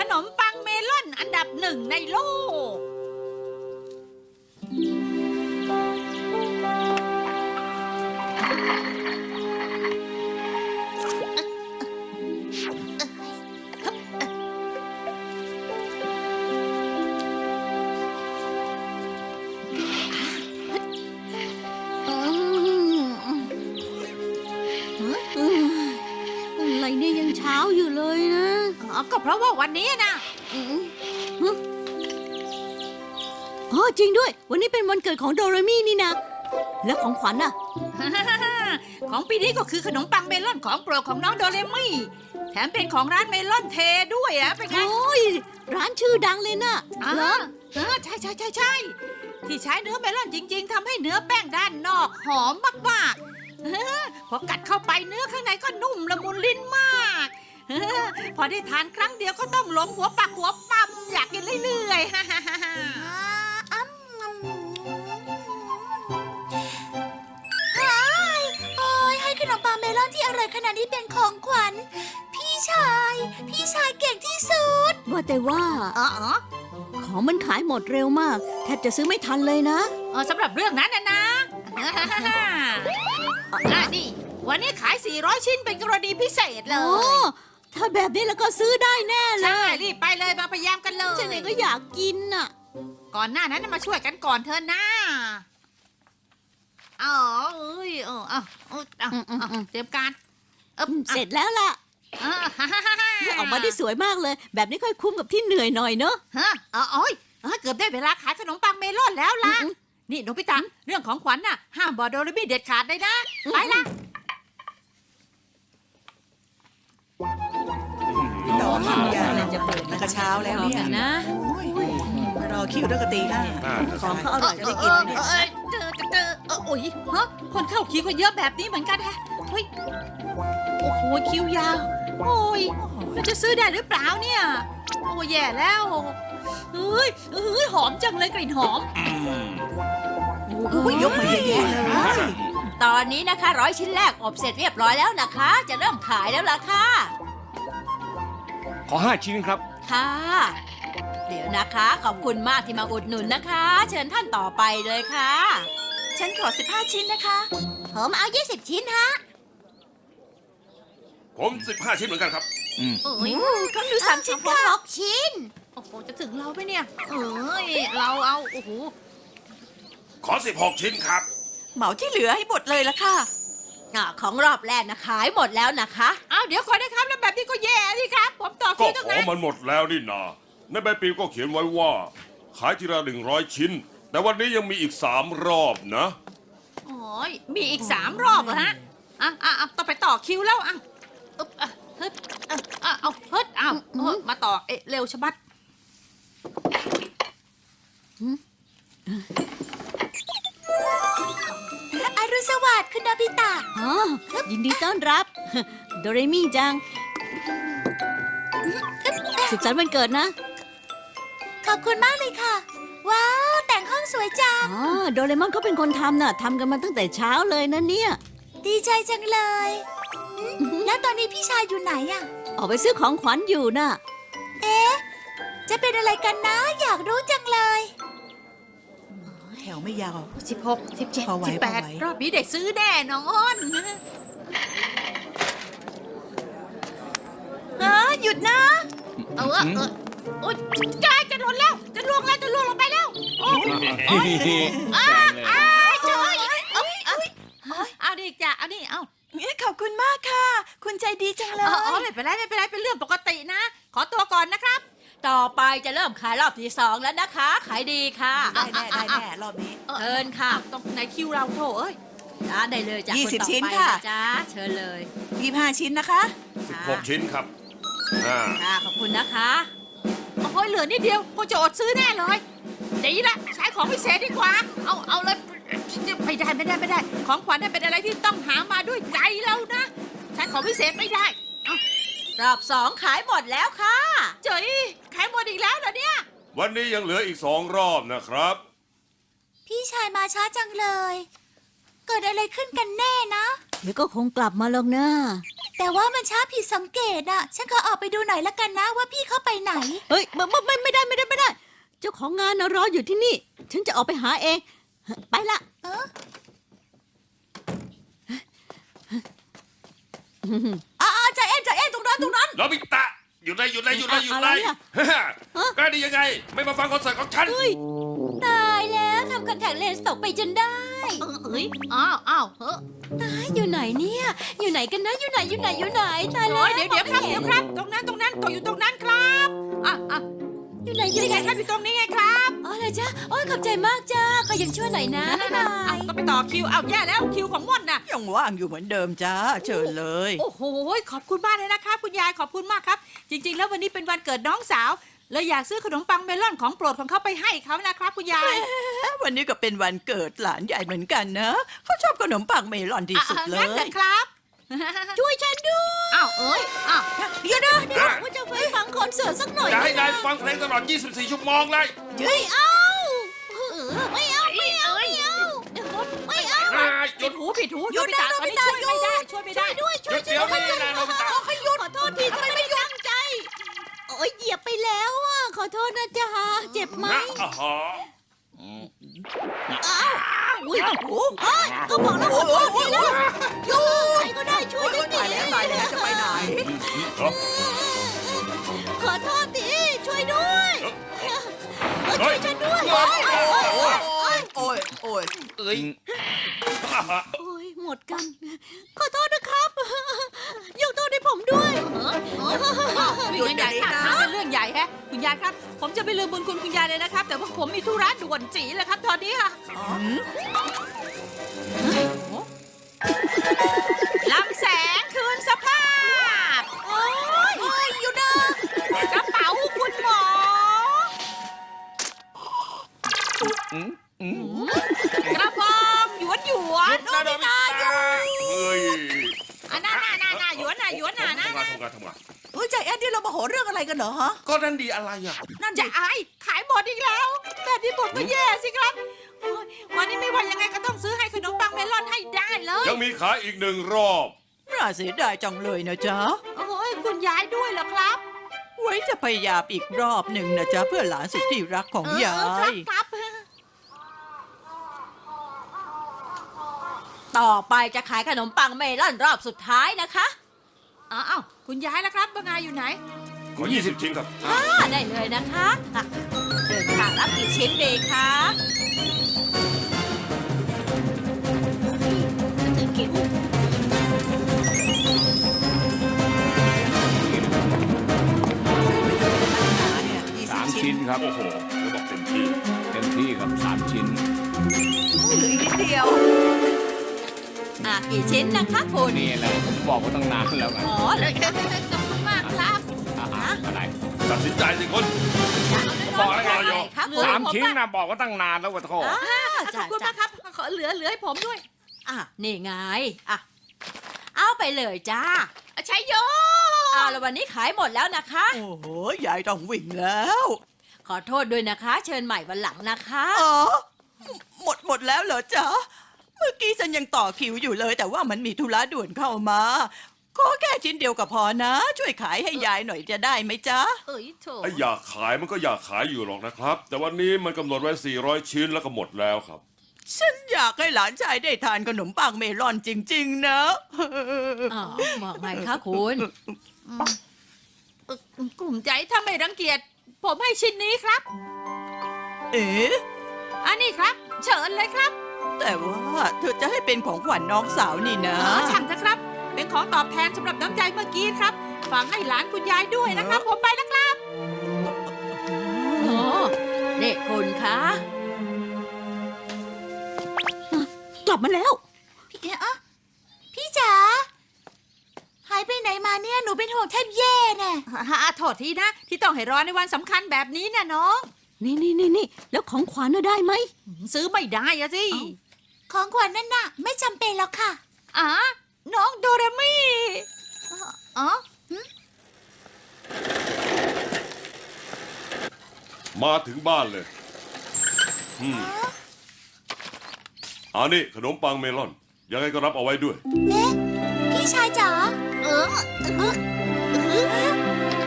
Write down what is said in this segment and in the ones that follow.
ขนมปังเมลอนอันดับหนึ่งในโลก เพราะว่าวันนี้นะอ๋อจริงด้วย วันนี้เป็นวันเกิดของโดเรมี่นี่นะ แล้วของขวัญอะ ของปีนี้ก็คือขนมปังเมลอนของโปรดของน้องโดเรมี่ แถมเป็นของร้านเมลอนเทด้วยอะเป็นไง โอ้ย ร้านชื่อดังเลยนะอ่าเหรอเออใช่ใช่ใช่ใช่ที่ใช้เนื้อเมลอนจริง ๆทำให้เนื้อแป้งด้านนอกหอมมากๆเออพอกัดเข้าไปเนื้อข้างในก็นุ่มละมุนลิ้นมากเอ อพอได้ทานครั้งเดียวก็ต้องหลงหัวปักหัวปั๊มอยากกินเรื่อยๆฮ่าฮ่าฮ่าฮ่าอ้ำเฮ้ยโอ้ยให้ขนมปังเมลอนที่อร่อยขนาดนี้เป็นของขวัญ พี่ชาย พี่ชายเก่งที่สุด ว่าแต่ว่า อ๋ออ๋อของมันขายหมดเร็วมาก แทบจะซื้อไม่ทันเลยนะอ๋อสำหรับเรื่องนั้นนะนะฮ่าฮ่าฮ่าฮ่าอะนี่ วันนี้ขาย 400 ชิ้นเป็นกรณีพิเศษเลโอ้ย ถ้าแบบนี้แล้วก็ซื้อได้แน่เลใช่ยรีบไปเลยมาพยายามกันเลยฉันเองก็อยากกินน่ะ ก่อนหน้านั้นนะมาช่วยกันก่อนเถอะนะอ๋อเอ้ยเออเอาเอาเอาอืมอืมเอาอืม เตรียมการเอบเสร็จแล้วล่ะอะฮ่าฮ่าฮ่าฮ่าออกมาได้สวยมากเลย แบบนี้ค่อยคุ้มกับที่เหนื่อยหน่อยเนอะฮะอ๋อโอ้ยเออเกือบได้เวลาขายขนมปังเมลอนแล้วล่ะ อืม นี่โนบิตะเรื่องของขวัญน่ะห้ามบอกโดเรมี่เด็ดขาดเลยนะไปละ แต่เช้าแล้วเนี่ยนะโอ้ยมารอคิวตั้งแต่ตีห้าของเขาอร่อยจะได้กินแล้วเนี่ยเออเจอเจอเจอเออโอ้ยฮะคนเข้าคิวก็เยอะแบบนี้เหมือนกันแฮะเฮ้ยโอ้โหคิวยาว โอ้ยมันจะซื้อได้หรือเปล่าเนี่ย โอ้ยแย่แล้วเฮ้ยเฮ้ยหอมจังเลยกลิ่นหอมโอ้ยยกมาเยอะแยะเลยตอนนี้นะคะร้อยชิ้นแรกอบเสร็จเรียบร้อยแล้วนะคะ จะเริ่มขายแล้วล่ะค่ะ ขอห้าชิ้นครับ ค่ะ เดี๋ยวนะคะ ขอบคุณมากที่มาอุดหนุนนะคะ เชิญท่านต่อไปเลยค่ะ ฉันขอ 15 ชิ้นนะคะ ผมเอา 20 ชิ้นฮะผมสิบห้าชิ้นเหมือนกันครับเอ้ยก็ดูสามชิ้นค่ะหกชิ้น โอ้โหจะถึงเราไหมเนี่ยเอ้ยเราเอาโอ้โหขอสิบหกชิ้นครับ เหมาที่เหลือให้หมดเลยละค่ะ อ่าของรอบแรกนะขายหมดแล้วนะคะเอาเดี๋ยวก่อนนะครับแล้วแบบนี้ก็แย่สิครับผมต่อ ก็คิวตั้งขอนานมันหมดแล้วนี่นาในใบปลิวก็เขียนไว้ว่า ขายทีละหนึ่งร้อยชิ้น แต่วันนี้ยังมีอีกสามรอบนะ โอ้ยมีอีกสามรอบเหรอฮะอะอะอะต้องไปต่อคิวแล้วอะอึ๊บอะเฮ้ยอะอะเอาเฮ้ยเอาเออมาต่อเอ๊ะเร็วชะบัดอรุณสวัสดิ์คุณโนบิตะอ๋อยินดีต้อนรับ โดเรมี่จัง สุขสันต์วันเกิดนะ ขอบคุณมากเลยค่ะ ว้าว แต่งห้องสวยจัง อ๋อ โดเรมอนเขาเป็นคนทำน่ะทำกันมาตั้งแต่เช้าเลยนะเนี่ย ดีใจจังเลยอืมแล้วตอนนี้พี่ชายอยู่ไหนอะออกไปซื้อของขวัญอยู่น่ะ เอ๊ะ จะเป็นอะไรกันนะ อยากรู้จังเลย แถวไม่ยาว สิบหกสิบเจ็ดพอไหวสิบแปดพอไหว รอบนี้ได้ซื้อแน่นอนเออหยุดนะ เออเออโอ๊ยจ้าจะหล่นแล้ว จะล่วงแล้ว จะล่วงลงไปแล้ว โอ้ยอ้าอ้าเจ้ยเอาเอาเอาดิจ้ะเอาดิเอาขอบคุณมากค่ะ คุณใจดีจังเลเออเออยไม่เป็นไรไม่เป็นไรเป็นเรื่องปกตินะ ขอตัวก่อนนะครับ ต่อไปจะเริ่มขายรอบที่สองแล้วนะคะ ขายดีค่ะได้แน่ได้แน่รอบนี้ออเชิญค่ะ ต้องในคิวเราโถเอ้ยจ้าได้เลยจ้ะยี่คนสิบต่อชิ้นไปค่ะ จ้าเชิญเลยยี่ห้าชิ้นนะคะสิบหกชิ้นครับ อ่าค่ะขอบคุณนะคะโอ้ยเหลือนิดเดียวคงจะอดซื้อแน่เลยดีละใช้ของพิเศษดีกว่า เอาเอาเลยไม่ได้ไม่ได้ไม่ได้ ของขวัญเนี่ยเป็นอะไรที่ต้องหามาด้วยใจแล้วนะ ใช้ของพิเศษไม่ได้รอบสองขายหมดแล้วค่ะ เจ๋ยขายหมดอีกแล้วเหรอเนี่ย วันนี้ยังเหลืออีกสองรอบนะครับ พี่ชายมาช้าจังเลย เกิดอะไรขึ้นกันแน่นะ เดี๋ยวก็คงกลับมาหรอกนะ แต่ว่ามันช้าผิดสังเกตอะฉันขอออกไปดูหน่อยละกันนะว่าพี่เข้าไปไหน เฮ้ยไม่ไม่ไม่ไม่ได้ไม่ได้ไม่ได้ เจ้าของงานนะรออยู่ที่นี่ ฉันจะออกไปหาเอง ไปละเอออ่าใจเอ็นใจเอ็นตรงนั้นตรงนั้น โนบิตะหยุดเลยหยุดเลยหยุดเลยหยุดเลยอะไรอะ ฮ่าฮ่าฮะกล้าได้ยังไง ไม่มาฟังคอนเสิร์ตของฉันเฮ้ยตายแล้วทำค อนแทคเลนส์ตกไปจนได้เออเอ้ยอ้าวอ้าวเฮ้อตายอยู่ไหนเนี่ย อยู่ไหนกันนะ อยู่ไหน อยู่ไหน อยู่ไหน ตายแล้โอ้วยเดี๋ยวเดี๋ยวครับเดี๋ยวครับ ตรงนั้นตรงนั้นตกอยู่ตรงนั้นครับอะอะอยู่ไหนอยู่นี่ไหไงนครับอยู่ตรงนี้ไงครับอ๋อเลยจ้าโอ้ยขอบใจมากจ้าขอยังช่วยหน่อยนะนั่นบ๊ายน่ะบายเอาก็ไปต่อคิวเอาแย่แล้วคิวของม่อนน่ะ ยังว่างอยู่เหมือนเดิมจ้าเชิญเลย โอ้โห ขอบคุณมากเลยนะครับ คุณยายขอบคุณมากครับ จริง ๆ แล้ววันนี้เป็นวันเกิดน้องสาว เลยอยากซื้อขนมปังเมลอนของโปรดของเขาไปให้เขานะครับคุณยาย วันนี้ก็เป็นวันเกิดหลานใหญ่เหมือนกันนะเขาชอบขนมปังเมลอนที่สุดเลอะงั้นยเถอะครับ ช่วยฉันด้วยอ้าวเอ้ยอ้าวเดี๋ยวนะเดี๋ยวว่าจะไปฟังคอนเสิร์ตสักหน่อยจะให้นะนายฟังเพลงตลอด 24 ชั่วโมงเลยไม่เอาไม่เอาไม่เอาไม่เอาไม่เอาฮ่าหยุปิดด หูปิดหูโนบิตะตอนนี้ช่วยไม่ได้ช่วยไม่ได้ด้วยหช่วยุยดช่วยเดี๋ยวด้วยนี้นะโนบิตะขอหยุดขอโทษทีทำไมไม่ตั้งใจโอ้ยเหยียบไปแล้วอะขอโทษนะจ๊ะเจ็บไหมนะอ่าฮะอุ้ยโอ้ยก็บอกแล้วขอโทษทีแล้วหยุดใครก็ได้ช่วยฉันทีตายแล้วตายแล้วจะไปไหนเหรอขอโทษทีช่วยด้วยเฮ้ช่วยยฉันด้วยโอ้ยโอ้ยโอ้ยเอ้ยอ่าฮะโอ้ยหมดกัน ขอโทษนะครับ เออเรื่องใหญ่ท่าทางเป็นเรื่องใหญ่แฮะ คุณยายครับ ผมจะไปลืมบุญคุณคุณยายเลยนะครับ แต่ว่าผมมีธุระด่วนจีเลยครับ ตอนนี้ค่ะลำแสงคืนสภาพ โอ้ยโอ้ยอยู่นะกระเป๋าคุณหมอก โหเรื่องอะไรกันเหรอฮะ ก็นั่นดีอะไรอะ นั่นจะดิอายขายหมดอีกแล้ว แบบนี้ผมก็แย่สิครับโอ้ยวันนี้ไม่ว่ายังไงก็ต้องซื้อให้ขนมปังเมลอนให้ได้เลย ยังมีขายอีกหนึ่งรอบ น่าเสียดายจังเลยนะจ๊ะ โอ้ยคุณยายด้วยเหรอครับไว้จะพยายามอีกรอบหนึ่งนะจ๊ะเพื่อหลานสุดที่รักของเออยาเออครับยครับ ต่อไปจะขายขนมปังเมลอนรอบสุดท้ายนะคะ อ้าวคุณยายแล้วครับว่างายอยู่ไหนขอ 20 ชิ้นครับ อ่าได้เลยนะคะอะเดินทางรับกี่ชิ้นดีคะถึงคิวสามชิ้นครับ โอ้โหแล้วบอกเต็มที่เต็มที่ครับสามชิ้น เหลืออีกนิดเดียว อะกี่ชิ้นนะคะคุณนี่แหละผมบอกว่าตั้งนานแล้วไงอ๋อเลยขอบคุณมากครับอ่าอะไรตัดสินใจสิคุณบอกแล้วไงโยครับเหลือสามผมชิ้นอะนะบอกว่าตั้งนานแล้วว่าโทษอ่าขจ้ะอบคุณจ้ะมากครับ ขอเหลือเหลือให้ผมด้วย อะนี่ไงอะเอาไปเลยจ้าใช้โยเอาแล้ววันนี้ขายหมดแล้วนะคะ โอ้โหยายต้องวิ่งแล้ว ขอโทษด้วยนะคะ เชิญใหม่วันหลังนะคะ อ๋อ หมดหมดแล้วเหรอจ๊ะ เมื่อกี้ฉันยังต่อคิวอยู่เลย แต่ว่ามันมีธุระด่วนเข้ามา ขอแค่ชิ้นเดียวก็พอนะ ช่วยขายให้ยายหน่อยจะได้ไหมจ๊ะ เอ้ยโถไอ้อยากขายมันก็อยากขายอยู่หรอกนะครับ แต่วันนี้มันกำหนดไว้ 400 ชิ้นแล้วก็หมดแล้วครับ ฉันอยากให้หลานชายได้ทานขนมปังเมลอนจริง ๆ นะ อ๋อบอกไงคะคุณเอ่อกลุ่มใจถ้าไม่รังเกียจผมให้ชิ้นนี้ครับ เอ๊ะ อันนี้ครับ เชิญเลยครับ แต่ว่าเธอจะให้เป็นของขวัญน้องสาวนี่นะเออช่างนะครับ เป็นของตอบแทนสำหรับน้ำใจเมื่อกี้ครับ ฝากให้หลานคุณยายด้วยนะครับ ผมไปแล้วครับโอ้เด็กคุณคะกลับมาแล้ว พี่เอ๊ะพี่จ๋าหายไปไหนมาเนี่ย หนูเป็นห่วงแทบแย่แน่ ฮ่าโทษทีนะ ที่ต้องให้รอในวันสำคัญแบบนี้นะน้อง นี่นี่นี่นี่แล้วของขวัญน่ะได้ไหมซื้อไม่ได้อะสิของขวัญนั่นน่ะ ไม่จำเป็นหรอกค่ะอ๋อน้องโดเรมี่อ๋อมาถึงบ้านเลยอืมอันนี้ขนมปังเมลอน ยังไงก็รับเอาไว้ด้วยเอ๊ะพี่ชายจ๋าเออ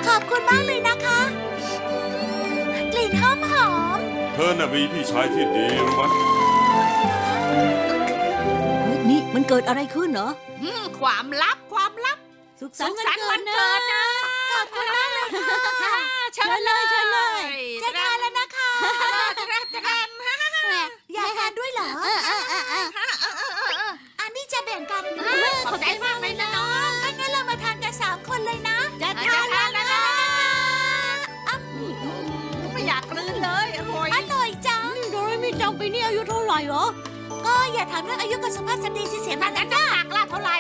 ขอบคุณมากเลยนะคะกลิ่น หอมหอม เธอน่ะมีพี่ชายที่ดีรู้ไหมนี่มันเกิดอะไรขึ้นเหรอ อืมความลับความลับ สุขสุสันขต์สัวันนต์เกิวัดนนะเกิดนะขอบคุณมากเลยค่ะเชิญเลยเชิญเลย จะทานแล้วนะคะจะทำอยากทานด้วยเหรออั อย่าถามเรื่องอายุกับสุภาพสตรีสิเสียมันนั้นะนจะตักล่ะเท่าไหร่